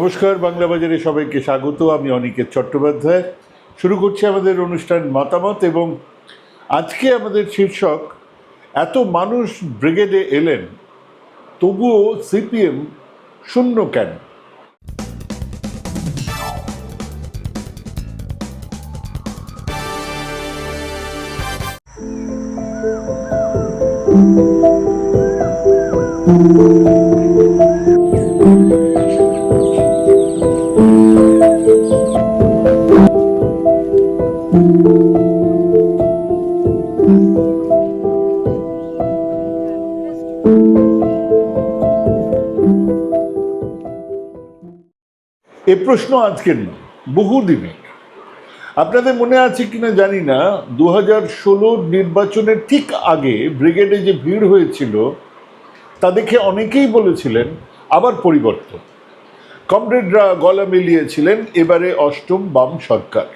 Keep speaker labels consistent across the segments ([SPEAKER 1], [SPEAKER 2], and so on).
[SPEAKER 1] নমস্কার, বাংলা বাজারে সবাইকে স্বাগত। আমি অনিকেত চট্টোপাধ্যায়। শুরু করছি আমাদের অনুষ্ঠান মতামত এবং আজকে আমাদের শীর্ষক, এত মানুষ ব্রিগেডে এলেন, তবুও সিপিএম শূন্য কেন? এ প্রশ্ন আজকের নয় বহুদিনের। আপনাদের মনে আছে কিনা জানি না দু হাজার ষোলোর নির্বাচনের ঠিক আগে ব্রিগেডে যে ভিড় হয়েছিল, তা দেখে অনেকেই বলেছিলেন আবার পরিবর্তন। কমরেডরা গলা মিলিয়েছিলেন, এবারে অষ্টম বাম সরকার।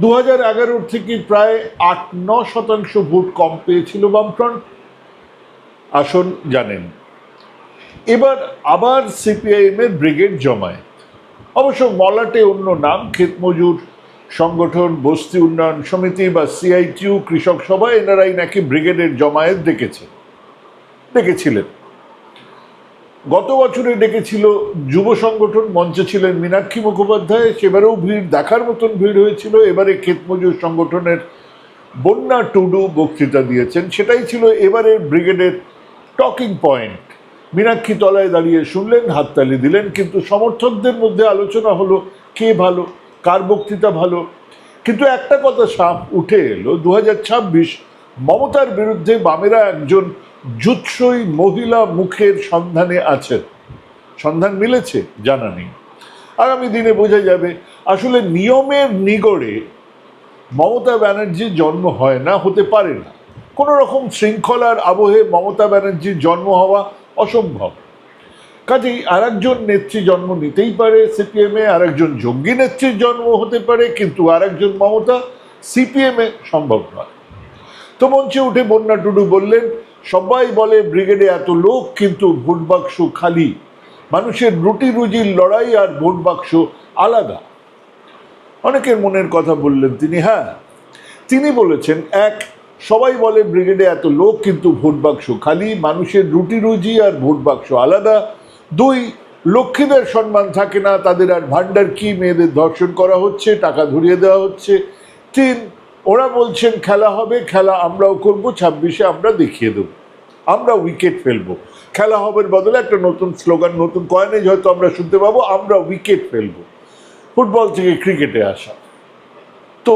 [SPEAKER 1] দু হাজার এগারোর থেকে প্রায় আট ন শতাংশ ভোট কম পেয়েছিল বামফ্রন্ট। আসন জানেন। এবার আবার সিপিআইএম এর ব্রিগেড জমায়েত অবশ্য মলাটে অন্য নাম ক্ষেত মজুর সংগঠন, বস্তি উন্নয়ন সমিতি বা সিআইটিউ কৃষক সভা এনারাই নাকি ব্রিগেডের জমায়েত ডেকেছে, ডেকেছিলেন। গত বছরে ডেকেছিল যুব সংগঠন, মঞ্চে ছিলেন মীনাক্ষী মুখোপাধ্যায়, সেবারেও ভিড়, দেখার মতন ভিড় হয়েছিল। এবারে ক্ষেতমজুর সংগঠনের বন্যা টুডু বক্তৃতা দিয়েছেন। সেটাই ছিল এবারের ব্রিগেডের টকিং পয়েন্ট। মীনাক্ষী তলায় দাঁড়িয়ে শুনলেন, হাততালি দিলেন, কিন্তু সমর্থকদের মধ্যে আলোচনা হলো, কে ভালো, কার বক্তৃতা ভালো? কিন্তু একটা কথা সাপ উঠে এলো দু হাজার ছাব্বিশ মমতার বিরুদ্ধে বামেরা একজন জুৎসই মহিলা মুখের সন্ধানে আছেন। সন্ধান মিলেছে, জানা নেই। আগামী দিনে বোঝা যাবে, আসলে নিয়মের নিগড়ে মমতা ব্যানার্জির জন্ম হয় না, হতে পারে না। কোনো রকম শৃঙ্খলার আবহে মমতা ব্যানার্জির জন্ম হওয়া অসম্ভব। কাজেই আর একজন নেত্রী জন্ম নিতেই পারে সিপিএমে আর একজন জঙ্গি নেত্রীর জন্ম হতে পারে, কিন্তু আর একজন মমতা সিপিএমে সম্ভব নয়। তো মঞ্চে উঠে বন্যা টুডু বললেন, সবাই বলে ব্রিগেডে এত লোক, কিন্তু ভোট বাক্স খালি। মানুষের রুটি রুজির লড়াই আর ভোট বাক্স আলাদা। অনেকের মনের কথা বললেন তিনি হ্যাঁ। তিনি বলেছেন, এক সবাই বলে ব্রিগেডে এত লোক, কিন্তু ভোট বাক্স খালি। মানুষের রুটি রুজি আর ভোট বাক্স আলাদা। দুই, লক্ষ্মীদের সম্মান থাকে না, তাদের আর ভান্ডার কি? মেয়েদের ধর্ষণ করা হচ্ছে, টাকা ধরিয়ে দেওয়া হচ্ছে। তিন, ওরা বলছেন খেলা হবে, খেলা আমরাও করব, ছাব্বিশে আমরা দেখিয়ে দেবো। আমরা উইকেট ফেলব। খেলা হবের বদলে একটা নতুন স্লোগান, নতুন কয়েনেজ হয়তো আমরা শুনতে পাবো, আমরা উইকেট ফেলব। ফুটবল থেকে ক্রিকেটে আসা। তো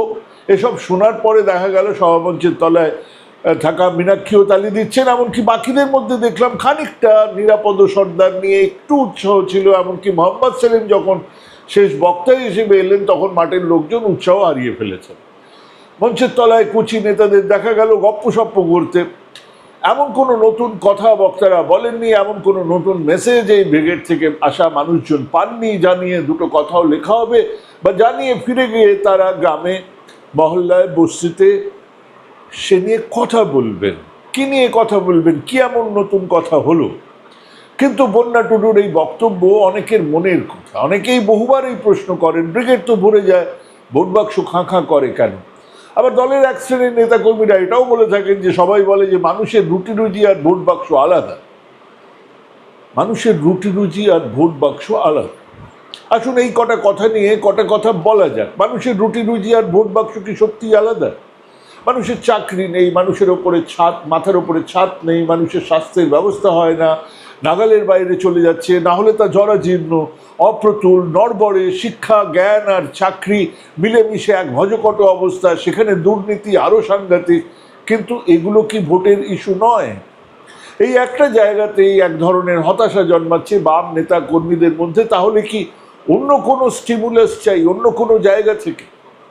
[SPEAKER 1] এসব শোনার পরে দেখা গেল সভামঞ্চের তলায় থাকা মীনাক্ষীও তালি দিচ্ছেন, এমনকি বাকিদের মধ্যে দেখলাম খানিকটা নিরাপদ সর্দার নিয়ে একটু উৎসাহ ছিল, এমনকি মোহাম্মদ সেলিম যখন শেষ বক্তা হিসেবে এলেন, তখন মাঠের লোকজন উৎসাহ হারিয়ে ফেলেছেন। মঞ্চের তলায় কুচি নেতাদের দেখা গেল গপ্পসপ্প করতে। এমন কোনো নতুন কথা বক্তারা বলেননি, এমন কোনো নতুন মেসেজ এই ব্রিগেড থেকে আসা মানুষজন পাননি, জানিয়ে দুটো কথাও লেখা হবে, বা জানিয়ে ফিরে গিয়ে তারা গ্রামে মহল্লায় বস্তিতে সে নিয়ে কথা বলবেন। কি নিয়ে কথা বলবেন? কি এমন নতুন কথা হলো? কিন্তু বন্যা টুডুর এই বক্তব্য অনেকের মনের কথা। অনেকেই বহুবার এই প্রশ্ন করেন, ব্রিগেড তো ভরে যায়, ভোট বাক্স খাঁ খাঁ করে কেন? আবার দলের এক শ্রেণির নেতাকর্মীরা এটাও বলে থাকেন যে, সবাই বলে যে, মানুষের রুটি রুজি আর ভোট বাক্স আলাদা। মানুষের রুটি রুজি আর ভোট বাক্স আলাদা। আসুন এই কটা কথা নিয়ে, কটা কথা বলা যাক। মানুষের রুটি, রুজি আর ভোট বাক্স কি সত্যি আলাদা? মানুষের চাকরি নেই, মানুষের ওপরে ছাদ, মাথার ওপরে ছাদ নেই, মানুষের স্বাস্থ্যের ব্যবস্থা হয় না, নাগালের বাইরে চলে যাচ্ছে, না হলে তা জরাজীর্ণ, অপ্রতুল, নড়বড়ে, শিক্ষা, জ্ঞান আর চাকরি, মিলেমিশে এক ভজকট অবস্থা, সেখানে দুর্নীতি আরও সাংঘাতিক, কিন্তু এগুলো কি ভোটের ইস্যু নয়? এই একটা জায়গাতেই এক ধরনের হতাশা জন্মাচ্ছে বাম নেতা কর্মীদের মধ্যে, তাহলে কি অন্য কোনো স্টিমুলাস চাই, অন্য কোনো জায়গা থেকে,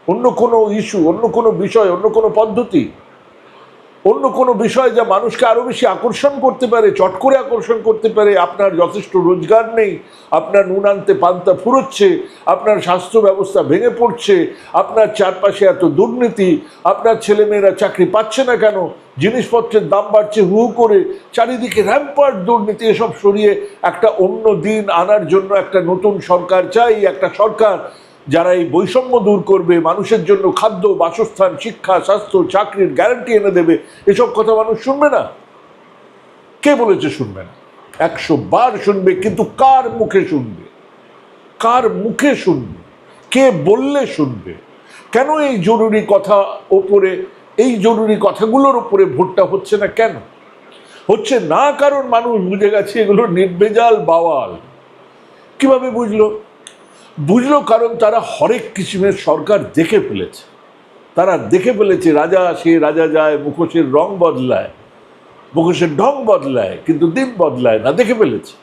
[SPEAKER 1] অন্য কোনো ইস্যু অন্য কোনো বিষয়, অন্য কোনো পদ্ধতি অন্য কোনো বিষয় যা মানুষকে আরও বেশি আকর্ষণ করতে পারে, চট করে আকর্ষণ করতে পারে, আপনার যথেষ্ট রোজগার নেই, আপনার নুন আনতে পান্তা ফুরোচ্ছে, আপনার স্বাস্থ্য ব্যবস্থা ভেঙে পড়ছে, আপনার চারপাশে এত দুর্নীতি, আপনার ছেলেমেয়েরা চাকরি পাচ্ছে না কেন, জিনিসপত্রের দাম বাড়ছে হু করে, চারিদিকে র্যাম্পার্ট দুর্নীতি, এসব সরিয়ে একটা অন্য দিন আনার জন্য একটা নতুন সরকার চাই, একটা সরকার যারা এই বৈষম্য দূর করবে, মানুষের জন্য খাদ্য, বাসস্থান, শিক্ষা, স্বাস্থ্য, চাকরির গ্যারান্টি এনে দেবে, এসব কথা মানুষ শুনবে না? কে বলেছে শুনবে না? একশো বার শুনবে, কিন্তু কার মুখে শুনবে? কার মুখে শুনবে? কে বললে শুনবে? কেন এই জরুরি কথা ওপরে, এই জরুরি কথাগুলোর উপরে ভোটটা হচ্ছে না কেন? হচ্ছে না কারণ মানুষ বুঝে গেছে এগুলো নির্বেজাল বাওয়াল। কীভাবে বুঝলো? বুঝলো কারণ তারা হরেক কিসিমের সরকার দেখে ফেলেছে। তারা দেখে ফেলেছে রাজা আসে রাজা যায়, মুখোশের রং বদলায়, মুখোশের ঢং বদলায়, কিন্তু দিন বদলায় না, দেখে ফেলেছে।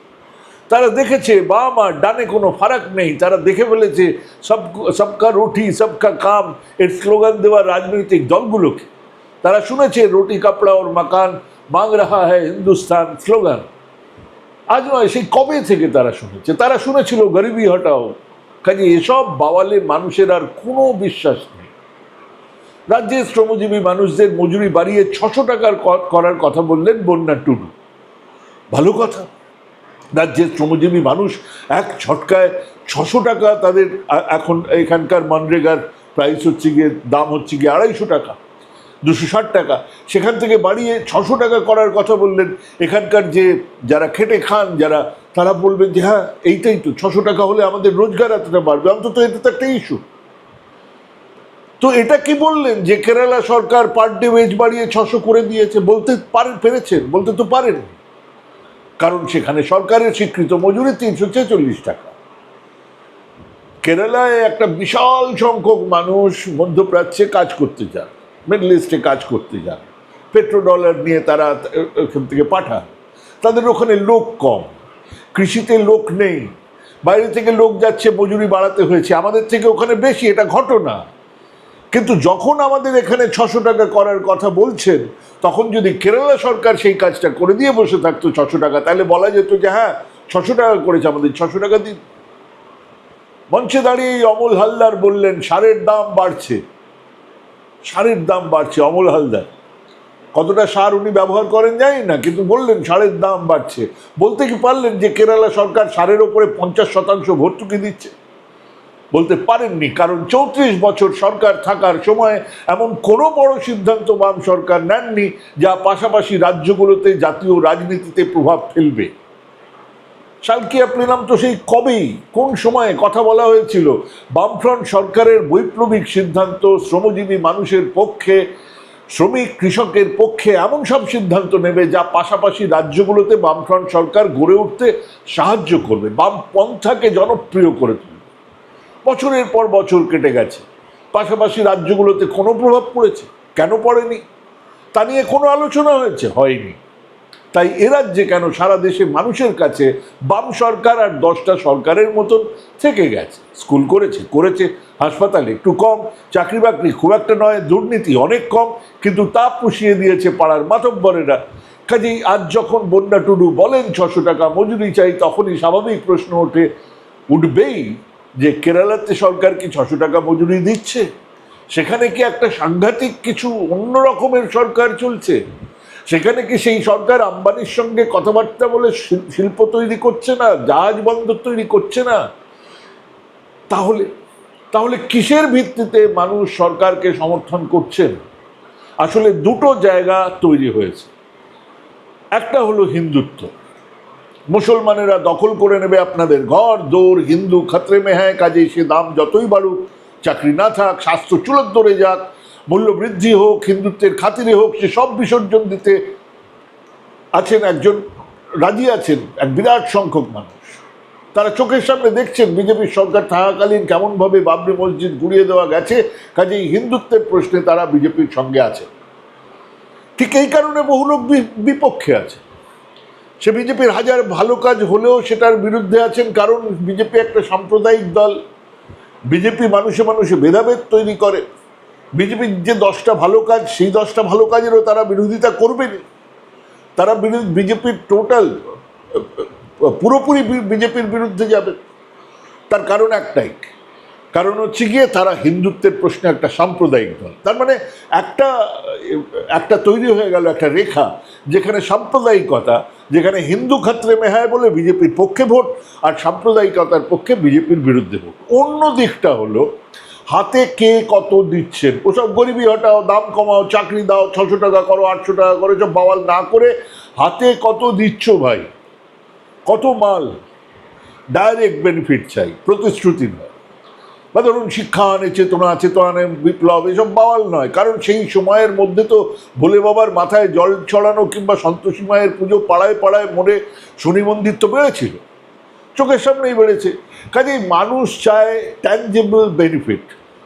[SPEAKER 1] তারা দেখেছে, বাম আর ডানে কোনো ফারাক নেই, তারা দেখে ফেলেছে সব সবকা রুটি সবকা কাম, এর স্লোগান দেওয়া রাজনৈতিক দলগুলোকে। তারা শুনেছে, রুটি, কাপড়া ওর মাকান, মাং রাহা হ্যায় হিন্দুস্তান স্লোগান। আজ নয়, সেই কবে থেকে তারা শুনেছে? তারা শুনেছিল, গরিবি হটাও। কাজে এসব বাওয়ালে মানুষের আর কোনো বিশ্বাস নেই। রাজ্যের শ্রমজীবী মানুষদের মজুরি বাড়িয়ে ছশো টাকার করার কথা বললেন বন্যা টুডু। ভালো কথা। রাজ্যের শ্রমজীবী মানুষ এক ছটকায় ছশো টাকা তাদের এখন এখানকার মনরেগার প্রাইস হচ্ছে গিয়ে, দাম হচ্ছে গিয়ে আড়াইশো টাকা। দুশো ষাট টাকা। সেখান থেকে বাড়িয়ে ছশো টাকা করার কথা বললেন। এখানকার যে যারা খেটে খান, যারা, তারা বলবেন যে হ্যাঁ এইটাই তো, ছশো টাকা হলে আমাদের রোজগার এতটা বাড়বে। অন্তত এটা তো একটা ইস্যু তো এটা কি বললেন যে, কেরালা সরকার পার ডে ওয়েজ বাড়িয়ে ছশো করে দিয়েছে? বলতে পারেন পেরেছেন? বলতে তো পারেন কারণ সেখানে সরকারের স্বীকৃত মজুরি তিনশো ছেচল্লিশ টাকা। কেরালায় একটা বিশাল সংখ্যক মানুষ মধ্যপ্রাচ্যে কাজ করতে যান মিডল ইস্টে কাজ করতে যান। পেট্রো ডলার নিয়ে তারা ওখান থেকে পাঠান। তাদের ওখানে লোক কম। কৃষিতে লোক নেই। বাইরে থেকে লোক যাচ্ছে, মজুরি বাড়াতে হয়েছে। আমাদের থেকে ওখানে বেশি, এটা ঘটনা। কিন্তু যখন আমাদের এখানে ছশো টাকা করার কথা বলছেন, তখন যদি কেরালা সরকার সেই কাজটা করে দিয়ে বসে থাকতো ছশো টাকা, তাহলে বলা যেত যে হ্যাঁ ছশো টাকা করেছে আমাদের, ছশো টাকা দিন। মঞ্চে দাঁড়িয়ে অমল হালদার বললেন, সারের দাম বাড়ছে। সারের দাম বাড়ছে, অমল হালদার। কতটা সার উনি ব্যবহার করেন জানি না, কিন্তু বললেন সারের দাম বাড়ছে। বলতে কি পারলেন যে কেরালা সরকার সারের ওপরে পঞ্চাশ শতাংশ ভর্তুকি দিচ্ছে? বলতে পারেননি, কারণ চৌত্রিশ বছর সরকার থাকার সময় এমন কোনো বড় সিদ্ধান্ত বাম সরকার নেননি, যা পাশাপাশি রাজ্যগুলোতে জাতীয় রাজনীতিতে প্রভাব ফেলবে। সালকিয়া প্লেনাম তো সেই কবেই, কোন সময়ে কথা বলা হয়েছিল? বামফ্রন্ট সরকারের বৈপ্লবিক সিদ্ধান্ত, শ্রমজীবী মানুষের পক্ষে, শ্রমিক কৃষকের পক্ষে এমন সব সিদ্ধান্ত নেবে যা পাশাপাশি রাজ্যগুলোতে বামফ্রন্ট সরকার গড়ে উঠতে সাহায্য করবে বাম পন্থাকে জনপ্রিয় করে তুলবে। বছরের পর বছর কেটে গেছে, পাশাপাশি রাজ্যগুলোতে কোনো প্রভাব পড়েছে? কেন পড়েনি? তা নিয়ে কোনো আলোচনা হয়েছে? হয়নি। তাই এ রাজ্যে কেন সারা দেশে মানুষের কাছে বাম সরকার আর দশটা সরকারের মতন থেকে গেছে? স্কুল করেছে করেছে, হাসপাতাল একটু কম, চাকরি বাকরি খুব একটা নয়, দুর্নীতি অনেক কম, কিন্তু তা পুষিয়ে দিয়েছে পাড়ার মাতব্বরেরা। কাজেই আজ যখন বন্যা টুডু বলেন ছশো টাকা মজুরি চাই, তখনই স্বাভাবিক প্রশ্ন ওঠে, উঠবেই যে কেরালাতে সরকার কি ছশো টাকা মজুরি দিচ্ছে? সেখানে কি একটা সাংঘাতিক কিছু অন্য রকমের সরকার চলছে? সেখানে কি সেই সরকার আম্বানির সঙ্গে কথাবার্তা বলে শিল- শিল্প তৈরি করছে না? জাহাজ বন্দর তৈরি করছে না? তাহলে তাহলে কিসের ভিত্তিতে মানুষ সরকারকে সমর্থন করছেন আসলে দুটো জায়গা তৈরি হয়েছে। একটা হলো হিন্দুত্ব। মুসলমানেরা দখল করে নেবে আপনাদের ঘর, দৌড়, হিন্দু, খাতরে মেহায় কাজে সে দাম যতই বাড়ুক, চাকরি না থাক, স্বাস্থ্য চুলত ধরে যাক মূল্য বৃদ্ধি হোক, হিন্দুত্বের খাতিরে হোক, সে সব বিসর্জন দিতে আছেন একজন, রাজি আছেন এক বিরাট সংখ্যক মানুষ। তারা চোখের সামনে দেখছেন বিজেপির সরকার থাকাকালীন কেমনভাবে বাবরি মসজিদ গুড়িয়ে দেওয়া গেছে, কাজেই হিন্দুত্বের প্রশ্নে তারা বিজেপির সঙ্গে আছে ঠিক এই কারণে বহু লোক বিপক্ষে আছে। সে বিজেপির হাজার ভালো কাজ হলেও সেটার বিরুদ্ধে আছেন কারণ বিজেপি একটা সাম্প্রদায়িক দল। বিজেপি মানুষে মানুষে ভেদাভেদ তৈরি করে। বিজেপির যে দশটা ভালো কাজ, সেই দশটা ভালো কাজেরও তারা বিরোধিতা করবেন তারা বিজেপির টোটাল পুরোপুরি বিজেপির বিরুদ্ধে যাবে। তার কারণ একটাই। কারণ হচ্ছে গিয়ে তারা হিন্দুত্বের প্রশ্নে একটা সাম্প্রদায়িক দল। তার মানে একটা একটা তৈরি হয়ে গেল একটা রেখা, যেখানে সাম্প্রদায়িকতা, যেখানে হিন্দু ক্ষেত্রে মেহায় বলে বিজেপির পক্ষে ভোট, আর সাম্প্রদায়িকতার পক্ষে বিজেপির বিরুদ্ধে ভোট। অন্য দিকটা হলো হাতে কে কত দিচ্ছেন? ওসব গরিবী হটাও, দাম কমাও, চাকরি দাও, ছশো টাকা করো, আটশো টাকা করো সব বাওয়াল না করে হাতে কত দিচ্ছ ভাই? কত মাল? ডাইরেক্ট বেনিফিট চাই, প্রতিশ্রুতি নয়। বা ধরুন শিক্ষা আনে, চেতনা চেতনা বিপ্লব, এসব বাওয়াল নয়। কারণ সেই সময়ের মধ্যে তো ভোলে বাবার মাথায় জল ছড়ানো কিংবা সন্তোষী মায়ের পুজো পাড়ায় পাড়ায় মনে শনি মন্দির তো বেড়েছিল চোখের সামনেই বেড়েছে। কাজেই মানুষ চায় ট্যাঞ্জেবল বেনিফিট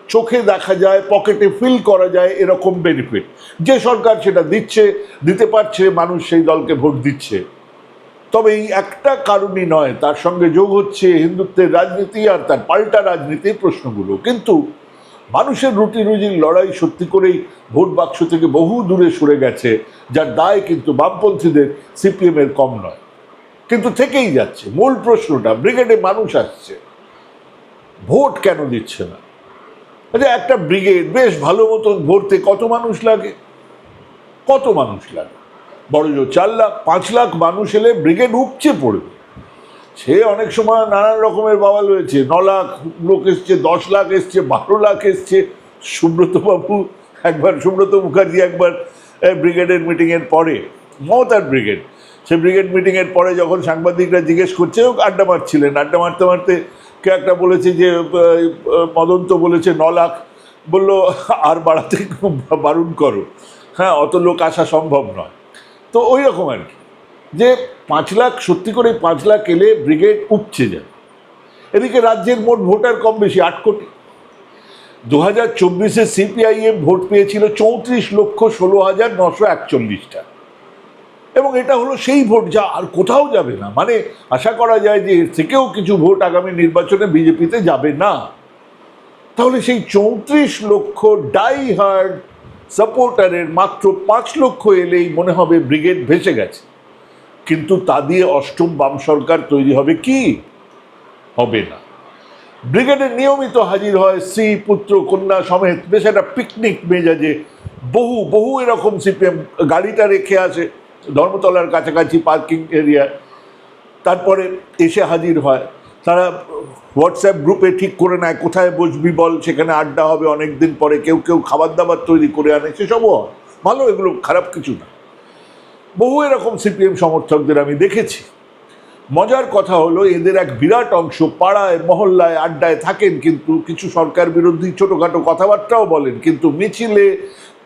[SPEAKER 1] চোখে দেখা যায় পকেটে ফিল করা যায় এরকম বেনিফিট যে সরকার সেটা দিচ্ছে, দিতে পারছে, মানুষ সেই দলকে ভোট দিচ্ছে। তবে এই একটা কারণই নয়, তার সঙ্গে যোগ হচ্ছে হিন্দুত্বের রাজনীতি আর তার পাল্টা রাজনীতির প্রশ্নগুলো। কিন্তু মানুষের রুটি রুজির লড়াই সত্যি করেই ভোট বাক্স থেকে বহু দূরে সরে গেছে, যার দায় কিন্তু বামপন্থীদের, সিপিএমের কম নয়। কিন্তু থেকেই যাচ্ছে। মূল প্রশ্নটা, ব্রিগেডে মানুষ আসছে। ভোট কেন দিচ্ছে না? আচ্ছা একটা ব্রিগেড বেশ ভালো মতন ভরতে কত মানুষ লাগে? কত মানুষ লাগে? বড় জোর চার লাখ, পাঁচ লাখ মানুষ এলে ব্রিগেড উপচে পড়বে। সে অনেক সময় নানান রকমের বাবাল হয়েছে। ন লাখ লোক এসছে, দশ লাখ এসছে, বারো লাখ এসছে। সুব্রত বাবু একবার, সুব্রত মুখার্জি একবার ব্রিগেডের মিটিংয়ের পরে, মমতার ব্রিগেড। সে ব্রিগেড মিটিংয়ের পরে যখন সাংবাদিকরা জিজ্ঞেস করছে আড্ডা মারছিলেন। আড্ডা মারতে মারতে কে একটা বলেছে যে মদন্ত বলেছে ন লাখ। বলল, আর বাড়াতে বারণ করো। হ্যাঁ অত লোক আসা সম্ভব নয়। তো ওই রকম আর কি। যে পাঁচ লাখ, সত্যি করে পাঁচ লাখ এলে ব্রিগেড উপচে যায়। এদিকে রাজ্যের মোট ভোটার কম বেশি, আট কোটি। দু হাজার চব্বিশে সিপিআইএম ভোট পেয়েছিল চৌত্রিশ লক্ষ ষোলো হাজার নশো একচল্লিশটা। এবং এটা হলো সেই ভোট যা আর কোথাও যাবে না। মানে আশা করা যায় যে এর থেকেও কিছু ভোট আগামী নির্বাচনে বিজেপিতে যাবে না। তাহলে সেই চৌত্রিশ লক্ষ ডাই হার্ড সাপোর্টারের মাত্র পাঁচ লক্ষ এলেই মনে হবে ব্রিগেড ভেসে গেছে। কিন্তু তা দিয়ে অষ্টম বাম সরকার তৈরি হবে কি? হবে না। ব্রিগেডে নিয়মিত হাজির হয় স্ত্রী, পুত্র, কন্যা সমেত। বেশ একটা পিকনিক মেজাজে বহু বহু এরকম সিপিএম গাড়িটা রেখে আসে। ধর্মতলার কাছাকাছি পার্কিং এরিয়া। তারপরে এসে হাজির হয়। তারা হোয়াটসঅ্যাপ গ্রুপে ঠিক করে নেয়, কোথায় বসবি বল, সেখানে আড্ডা হবে অনেক দিন পরে, কেউ কেউ খাবার দাবার তৈরি করে আনে, সেসবও হয়। ভালো, এগুলো খারাপ কিছু না। বহু এরকম সিপিএম সমর্থকদের আমি দেখেছি। মজার কথা হলো, এদের এক বিরাট অংশ পাড়ায়, মহল্লায় আড্ডায় থাকেন, কিন্তু কিছু সরকার বিরোধী ছোটোখাটো কথাবার্তাও বলেন, কিন্তু মিছিলে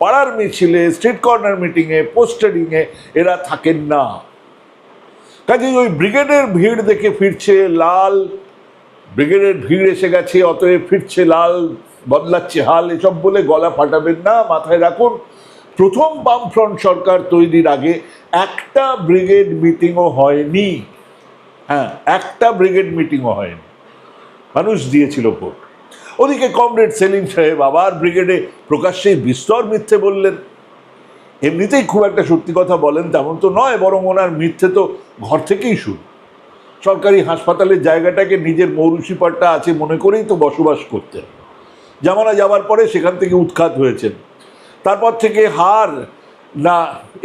[SPEAKER 1] পাড়ার মিছিলে স্ট্রিট কর্নার মিটিংয়ে পোস্টারিংয়ে এরা থাকেন না। কাজেই ওই ব্রিগেডের ভিড় দেখে ফিরছে লাল ব্রিগেডের ভিড় এসে গেছে, অতএব ফিরছে লাল, বদলাচ্ছে হাল, এসব বলে গলা ফাটাবেন না, মাথায় রাখুন, প্রথম বামফ্রন্ট সরকার তৈরির আগে একটা ব্রিগেড মিটিংও হয়নি। হ্যাঁ একটা ব্রিগেড মিটিংও হয়নি। মানুষ দিয়েছিল ভোট। ওদিকে কমরেড সেলিম সাহেব আবার ব্রিগেডে প্রকাশ্যেই বিস্তর মিথ্যে বললেন। এমনিতেই খুব একটা সত্যি কথা বলেন তেমন তো নয়, বরং ওনার মিথ্যে তো ঘর থেকেই শুরু সরকারি হাসপাতালের জায়গাটাকে নিজের মৌরুষিপাটটা আছে মনে করেই তো বসবাস করতেন। জামানা যাওয়ার পরে সেখান থেকে উৎখাত হয়েছেন। তারপর থেকে হার, না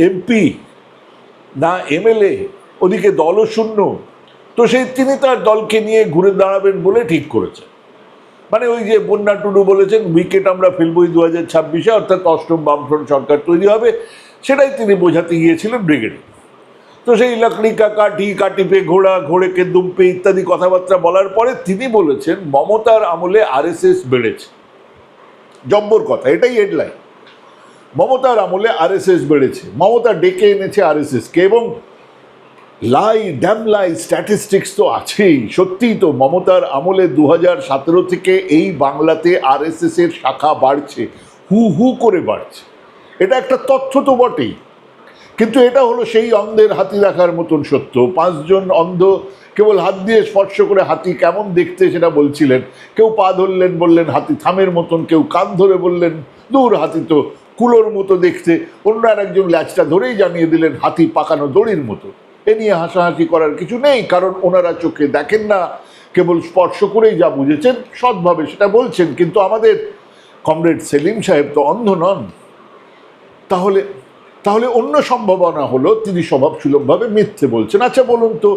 [SPEAKER 1] এমপি, না এমএলএ, ওদিকে দলও শূন্য। তো সেই তিনি তার দলকে নিয়ে ঘুরে দাঁড়াবেন বলে ঠিক করেছেন। মানে ওই যে বন্যা টুডু বলেছেন উইকেট আমরা ফেলবই দু হাজার ছাব্বিশে, অর্থাৎ অষ্টম বামফ্রন্ট সরকার তৈরি হবে, সেটাই তিনি বোঝাতে গিয়েছিলেন ব্রিগেডে। তো সেই লাকড়ি কাটি কাটিপে ঘোড়া ঘোড়েকে দুম্পে ইত্যাদি কথাবার্তা বলার পরে তিনি বলেছেন, মমতার আমলে আরএসএস বেড়েছে। জব্বর কথা, এটাই হেডলাইন মমতার আমলে আরএসএস বেড়েছে। মমতা ডেকে এনেছে আরএসএসকে এবং লাই ড্যাম লাই স্ট্যাটিস্টিক্স তো আছেই। সত্যিই তো মমতার আমলে দু হাজার সতেরো থেকে এই বাংলাতে আরএসএস এর শাখা বাড়ছে, হু হু করে বাড়ছে। এটা একটা তথ্য তো বটেই। কিন্তু এটা হলো সেই অন্ধের হাতি দেখার মতন সত্য। পাঁচজন অন্ধ কেবল হাত দিয়ে স্পর্শ করে হাতি কেমন দেখতে সেটা বলছিলেন। কেউ পা ধরলেন বললেন, হাতি থামের মতন, কেউ কান ধরে বললেন, দূর হাতি তো কুলোর মতো দেখতে। অন্য আর একজন ল্যাচটা ধরেই জানিয়ে দিলেন, হাতি পাকানো দড়ির মতো। এ নিয়ে হাসাহাসি করার কিছু নেই, কারণ ওনারা চোখে দেখেন না, কেবল স্পর্শ করেই যা বুঝেছেন, সৎভাবে সেটা বলছেন। কিন্তু আমাদের কমরেড সেলিম সাহেব তো অন্ধ নন। তাহলে তাহলে অন্য সম্ভাবনা হলো, তিনি স্বভাবসুলভভাবে মিথ্যে বলছেন। আচ্ছা বলুন তো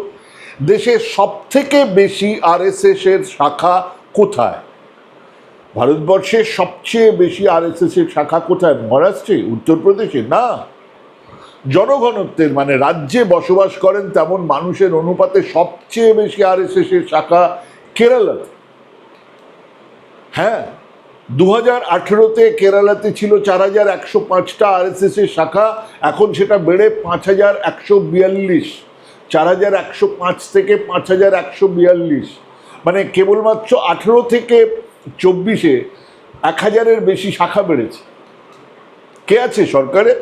[SPEAKER 1] দেশের সব থেকে বেশি আরএসএস এর শাখা কোথায়? ভারতবর্ষের সবচেয়ে বেশি আরএসএস এর শাখা কোথায়? মহারাষ্ট্রে? উত্তরপ্রদেশে? না। জনঘনত্বের মানে রাজ্যে বসবাস করেন তেমন মানুষের অনুপাতে সবচেয়ে বেশি আরএসএস এর শাখা কেরালাতে হ্যাঁ দু হাজার আঠেরোতে কেরালাতে ছিল চার হাজার একশো পাঁচটা আর এস এর শাখা, এখন সেটা বেড়ে পাঁচ হাজার একশো বিয়াল্লিশ, চার হাজার একশো পাঁচ থেকে পাঁচ হাজার একশো বিয়াল্লিশ। মানে কেবলমাত্র আঠেরো থেকে চব্বিশে এক হাজারের বেশি শাখা বেড়েছে। কে আছে সরকারে?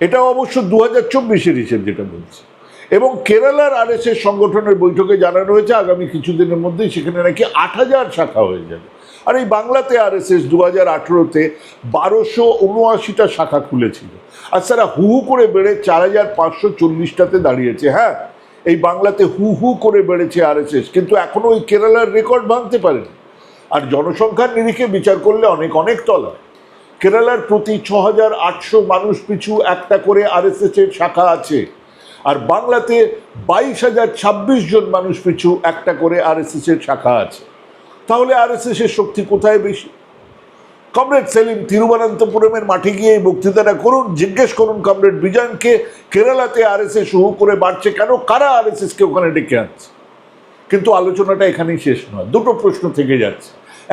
[SPEAKER 1] এটা অবশ্য দু হাজার চব্বিশের হিসেব যেটা বলছে। এবং কেরালার আর এস এস সংগঠনের বৈঠকে জানানো হয়েছে আগামী কিছুদিনের মধ্যেই সেখানে নাকি আট হাজার শাখা হয়ে যাবে। আর এই বাংলাতে আর এস এস দু হাজার আঠেরোতে বারোশো উনআশিটা শাখা খুলেছিল। আর তারা হু হু করে বেড়ে চার হাজার পাঁচশো চল্লিশটাতে দাঁড়িয়েছে। হ্যাঁ এই বাংলাতে হু হু করে বেড়েছে আর এস এস কিন্তু এখনও ওই কেরালার রেকর্ড ভাঙতে পারেনি। আর জনসংখ্যার নিরিখে বিচার করলে অনেক অনেক তলায়। কেরালার প্রতি ছ হাজার আটশো মানুষ পিছু একটা করে আরএসএস এর শাখা আছে। আর বাংলাতে বাইশ হাজার ছাব্বিশ জন মানুষ পিছু একটা করে আরএসএস এর শাখা আছে। তাহলে আরএসএস এর শক্তি কোথায় বেশি? কমরেড সেলিম তিরুবনন্তপুরমের মাঠে গিয়ে এই বক্তৃতাটা করুন। জিজ্ঞেস করুন কমরেড বিজয়নকে, কেরালাতে আরএসএস হু করে বাড়ছে কেন? কারা আরএসএস কে ওখানে ডেকে আনছে? কিন্তু আলোচনাটা এখানেই শেষ নয়। দুটো প্রশ্ন থেকে যাচ্ছে।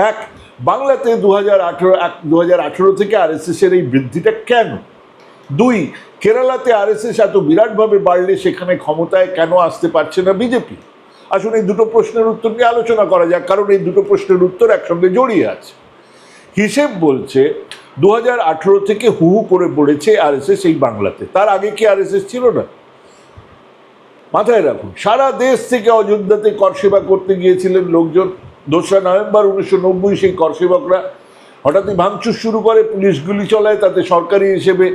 [SPEAKER 1] এক বাংলাতে দু হাজার আঠেরো দু হাজার আঠেরো থেকে এই বৃদ্ধিটা কেন? দুই, কেরালাতে আরএসএস এত বিরাটভাবে বাড়লে সেখানে ক্ষমতায় কেন আসতে পারছে না বিজেপি আসুন এই দুটো প্রশ্নের উত্তর নিয়ে আলোচনা করা যাক, কারণ এই দুটো প্রশ্নের উত্তর একসঙ্গে জড়িয়ে আছে। হিসেব বলছে দু হাজার আঠেরো থেকে হু হু করে পড়েছে আরএসএস এই বাংলাতে। তার আগে কি আরএসএস ছিল না? মাথায় রাখুন, সারা দেশ থেকে অযোধ্যাতে কর সেবা করতে গিয়েছিলেন লোকজন। দোসরা নভেম্বর উনিশশো নব্বই সেই কর সেবকরা হঠাৎই ভাঙচুর শুরু করে, পুলিশ গুলি চলায়, তাতে সরকারি হিসেবে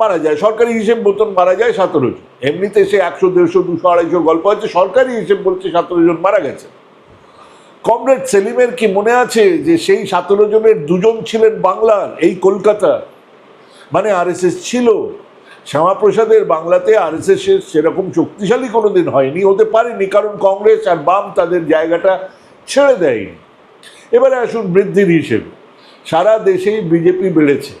[SPEAKER 1] মারা যায়। সরকারি হিসেব মতন মারা যায় সতেরো জন। এমনিতে সে একশো, দেড়শো, দুশো, আড়াইশো গল্প আছে, সরকারি হিসেব বলছে সতেরো জন মারা গেছে। কমরেড সেলিমের কি মনে আছে যে সেই সতেরো জনের দুজন ছিলেন বাংলার এই কলকাতা? মানে আরএসএস ছিল। শ্যামাপ্রসাদের বাংলাতে আরএসএস সেরকম শক্তিশালী কোনোদিন হয়নি, হতে পারেনি, কারণ কংগ্রেস আর বাম তাদের জায়গাটা ছেড়ে দেয়নি। এবারে আসুন বৃদ্ধির হিসেবে। সারা দেশেই বিজেপি বেড়েছে।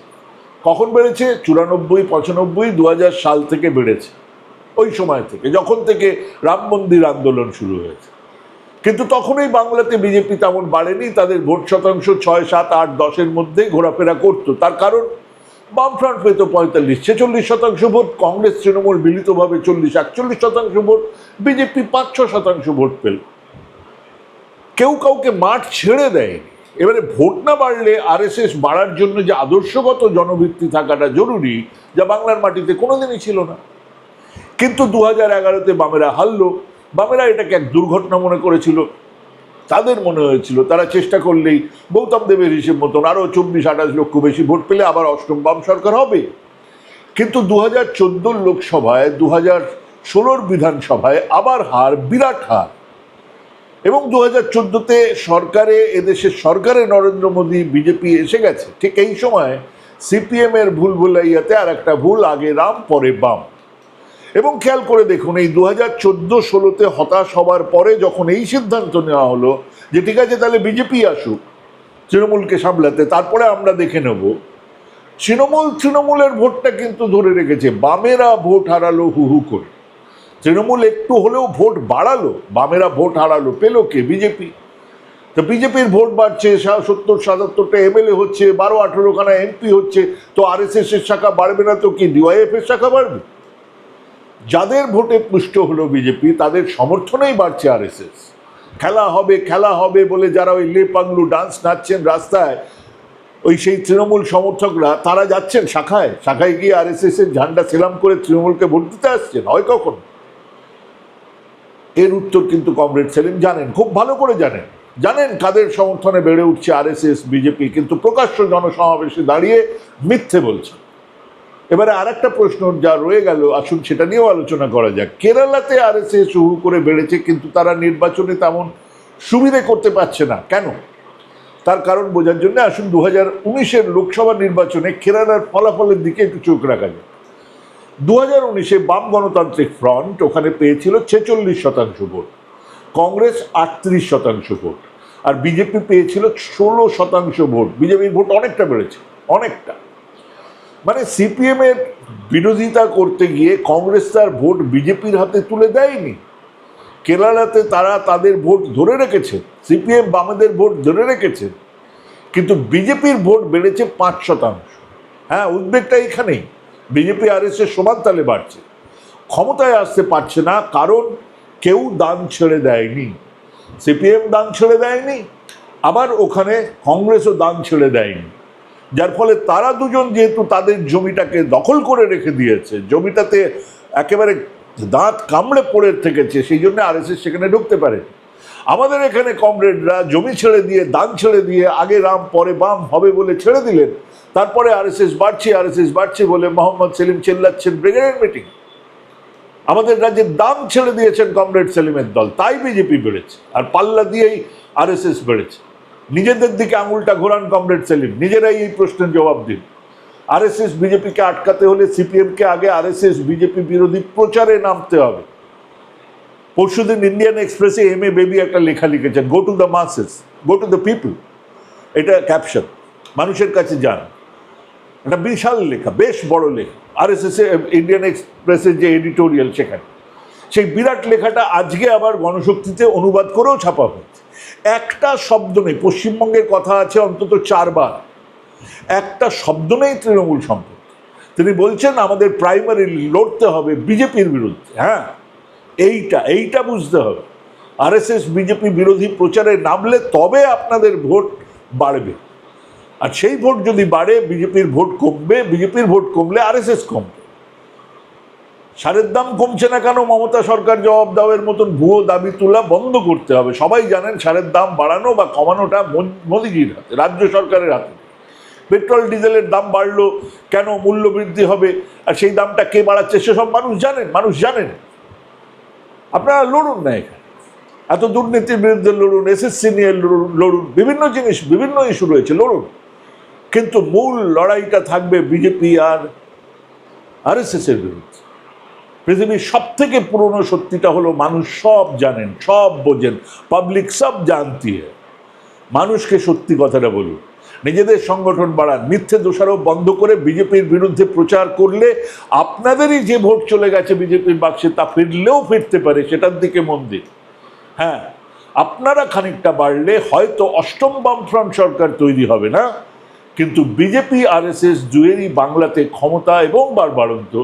[SPEAKER 1] কখন বেড়েছে? চুরানব্বই, পঁচানব্বই দু সাল থেকে বেড়েছে। ওই সময় থেকে, যখন থেকে রাম মন্দির আন্দোলন শুরু হয়েছে। কিন্তু তখনই বাংলাতে বিজেপি তেমন বাড়েনি। তাদের ভোট শতাংশ ছয়, সাত, আট, দশের মধ্যে ঘোরাফেরা করতো। তার কারণ, বামফ্রন্ট পেত পঁয়তাল্লিশ, ছেচল্লিশ শতাংশ ভোট, কংগ্রেস, তৃণমূল মিলিতভাবে চল্লিশ, একচল্লিশ শতাংশ ভোট, বিজেপি পাঁচ, ছ শতাংশ ভোট পেল। কেউ কাউকে মাঠ ছেড়ে দেয়। এবারে ভোট না বাড়লে আরএসএস বাড়ার জন্য যে আদর্শগত জনভিত্তি থাকাটা জরুরি, যা বাংলার মাটিতে কোনোদিনই ছিল না। কিন্তু দু হাজার এগারোতে বামেরা হারল। বামেরা এটাকে এক দুর্ঘটনা মনে করেছিল। তাদের মনে হয়েছিল, তারা চেষ্টা করলেই গৌতম দেবের হিসেব মতন আরও চব্বিশ আঠাশ লক্ষ বেশি ভোট পেলে আবার অষ্টম বাম সরকার হবে। কিন্তু দু হাজার চোদ্দোর লোকসভায় দু হাজার ষোলোর বিধানসভায় আবার হার, বিরাট হার। এবং দু হাজার চোদ্দোতে সরকারে, এদেশের সরকারে নরেন্দ্র মোদী, বিজেপি এসে গেছে। ঠিক এই সময় সিপিএম এর ভুল ভুলাইয়াতে আর একটা ভুল, আগে রাম, পরে বাম। এবং খেয়াল করে দেখুন, এই দু হাজার চোদ্দ ষোলোতে হতাশ হবার পরে যখন এই সিদ্ধান্ত নেওয়া হলো যে ঠিক আছে, তাহলে বিজেপি আসুক, তৃণমূলকে সামলাতে, তারপরে আমরা দেখে নেব। তৃণমূল, তৃণমূলের ভোটটা কিন্তু ধরে রেখেছে, বামেরা ভোট হারালো হু হু করে। তৃণমূল একটু হলেও ভোট বাড়ালো, বামেরা ভোট হারালো, পেল কে? বিজেপি। তো বিজেপির ভোট বাড়ছে সত্তর, সাতাত্তরটা এমএলএ হচ্ছে, বারো, আঠেরোখানা এমপি হচ্ছে, তো আর এস এর শাখা বাড়বে না তো কি? ডিওয়াইএফ এর শাখা বাড়বে? যাদের ভোটে পুষ্ট হলো বিজেপি, তাদের সমর্থনেই বাড়ছে আরএসএস। খেলা হবে খেলা হবে বলে যারা ওই লে ডান্স নাচছেন রাস্তায়, ওই সেই তৃণমূল সমর্থকরা, তারা যাচ্ছেন শাখায়। শাখায় গিয়ে আর এস এর ঝান্ডা সেলাম করে তৃণমূলকে ভোট দিতে আসছেন। হয় কখন? এর উত্তর কিন্তু কমরেড সেলিম জানেন, খুব ভালো করে জানেন। জানেন কাদের সমর্থনে বেড়ে উঠছে আর এস এস বিজেপি, কিন্তু প্রকাশ্য জনসমাবেশে দাঁড়িয়ে মিথ্যে বলছে। এবারে আর একটা প্রশ্ন যা রয়ে গেল, আসুন সেটা নিয়েও আলোচনা করা যাক। কেরালাতে আর এস এস শুরু করে বেড়েছে, কিন্তু তারা নির্বাচনে তেমন সুবিধে করতে পারছে না। কেন? তার কারণ বোঝার জন্য আসুন দু হাজার উনিশের লোকসভা নির্বাচনে কেরালার ফলাফলের দিকে একটু চোখ রাখা যায় দু হাজার উনিশে বাম গণতান্ত্রিক ফ্রন্ট ওখানে পেয়েছিল ছেচল্লিশ শতাংশ ভোট, কংগ্রেস আটত্রিশ শতাংশ ভোট, আর বিজেপি পেয়েছিল ষোলো শতাংশ ভোট। বিজেপির ভোট অনেকটা বেড়েছে, অনেকটা। মানে সিপিএম এর বিরোধিতা করতে গিয়ে কংগ্রেস তার ভোট বিজেপির হাতে তুলে দেয়নি। কেরালাতে তারা তাদের ভোট ধরে রেখেছে, সিপিএম বামেদের ভোট ধরে রেখেছে, কিন্তু বিজেপির ভোট বেড়েছে পাঁচ শতাংশ। হ্যাঁ উদ্বেগটা এখানেই। বিজেপি আর এস এর সমান তালে বাড়ছে। ক্ষমতায় আসতে পারছে না, কারণ কেউ দান ছেড়ে দেয়নি। সিপিএম দান ছেড়ে দেয়নি, আবার ওখানে কংগ্রেসও দান ছেড়ে দেয়নি। যার ফলে তারা দুজন যেহেতু তাদের জমিটাকে দখল করে রেখে দিয়েছে, জমিটাতে একেবারে দাঁত কামড়ে পড়ে থেকেছে, সেই জন্য আর সেখানে ঢুকতে পারে। আমাদের এখানে কমরেডরা জমি ছেড়ে দিয়ে, দান ছেড়ে দিয়ে আগে রাম পরে বাম হবে বলে ছেড়ে দিলেন। তারপরে আর এস আরএসএস বাড়ছে আরএসএস বাড়ছে বলে মোহাম্মদ সেলিম চেল্লাচ্ছেন ব্রিগেডের মিটিং। আমাদের রাজ্যের দাম ছেড়ে দিয়েছেন কমরেড সেলিমের দল, তাই বিজেপি বেড়েছে, আর পাল্লা দিয়েই আরএসএস বেড়েছে। নিজেদের দিকে আঙুলটা ঘোরান কমরেড সেলিম, নিজেরাই এই প্রশ্নের জবাব দিন। আরএসএস বিজেপিকে আটকাতে হলে সিপিএমকে আগে আরএসএস বিজেপি বিরোধী প্রচারে নামতে হবে। পরশুদিন ইন্ডিয়ান এক্সপ্রেসে এম এ বেবি একটা লেখা লিখেছেন go to the masses go to the people এটা ক্যাপশন, মানুষের কাছে যান। একটা বিশাল লেখা, বেশ বড় লেখা। আর এস এস ইন্ডিয়ান এক্সপ্রেসের যে এডিটোরিয়াল সেখানে। সেই বিরাট লেখাটা আজকে আবার গণশক্তিতে অনুবাদ করেও ছাপা হয়েছে। একটা শব্দ নেই, পশ্চিমবঙ্গের কথা আছে অন্তত চারবার। একটা শব্দ নেই তৃণমূল সম্পর্কে। তিনি বলছেন, আমাদের প্রাইমারি লড়তে হবে বিজেপির বিরুদ্ধে। হ্যাঁ এইটা এইটা বুঝতে হবে। আরএসএস বিজেপি বিরোধী প্রচারে নামলে তবে আপনাদের ভোট বাড়বে। আর সেই ভোট যদি বাড়ে, বিজেপির ভোট কমবে, বিজেপির ভোট কমলে আরএসএস কমবে। সারের দাম কমছে না কেন? মমতা সরকার জবাব দেওয়ার মতন ভুয়ো দাবি তোলা বন্ধ করতে হবে। সবাই জানেন সারের দাম বাড়ানো বা কমানোটা মোদিজির হাতে, রাজ্য সরকারের হাতে। পেট্রোল, ডিজেলের দাম বাড়লো কেন? মূল্য বৃদ্ধি হবে। আর সেই দামটা কে বাড়াচ্ছে সেসব মানুষ জানেন মানুষ জানেন। আপনারা লড়ুন না এখানে। এত দুর্নীতির বিরুদ্ধে লড়ুন, এসএসসি নিয়ে লড়ুন। বিভিন্ন জিনিস, বিভিন্ন ইস্যু রয়েছে, লড়ুন। কিন্তু মূল লড়াইটা থাকবে বিজেপি আর আরএসএস এর বিরুদ্ধে। পৃথিবীর সব থেকে পুরনো সত্যিটা হলো মানুষ সব জানেন, সব বোঝেন পাবলিক সব জানতি মানুষকে সত্যি কথাটা বলুন, নিজেদের সংগঠন বাড়ান, মিথ্যে দোষারোপ বন্ধ করে বিজেপির বিরুদ্ধে প্রচার করলে আপনাদেরই যে ভোট চলে গেছে বিজেপির বাক্সে তা ফিরলেও ফিরতে পারে, সেটার দিকে মন দিন। হ্যাঁ আপনারা খানিকটা বাড়লে হয়তো অষ্টম বামফ্রন্ট সরকার তৈরি হবে না? কিন্তু বিজেপি আর এস এস দুয়েরই বাংলাতে ক্ষমতা এবং বারবারন্ত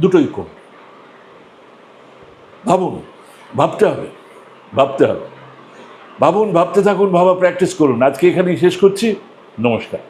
[SPEAKER 1] দুটোই কম। ভাবুন, ভাবতে হবে ভাবতে হবে। ভাবুন, ভাবতে থাকুন, ভাবা প্র্যাকটিস করুন। আজকে এখানেই শেষ করছি। নমস্কার।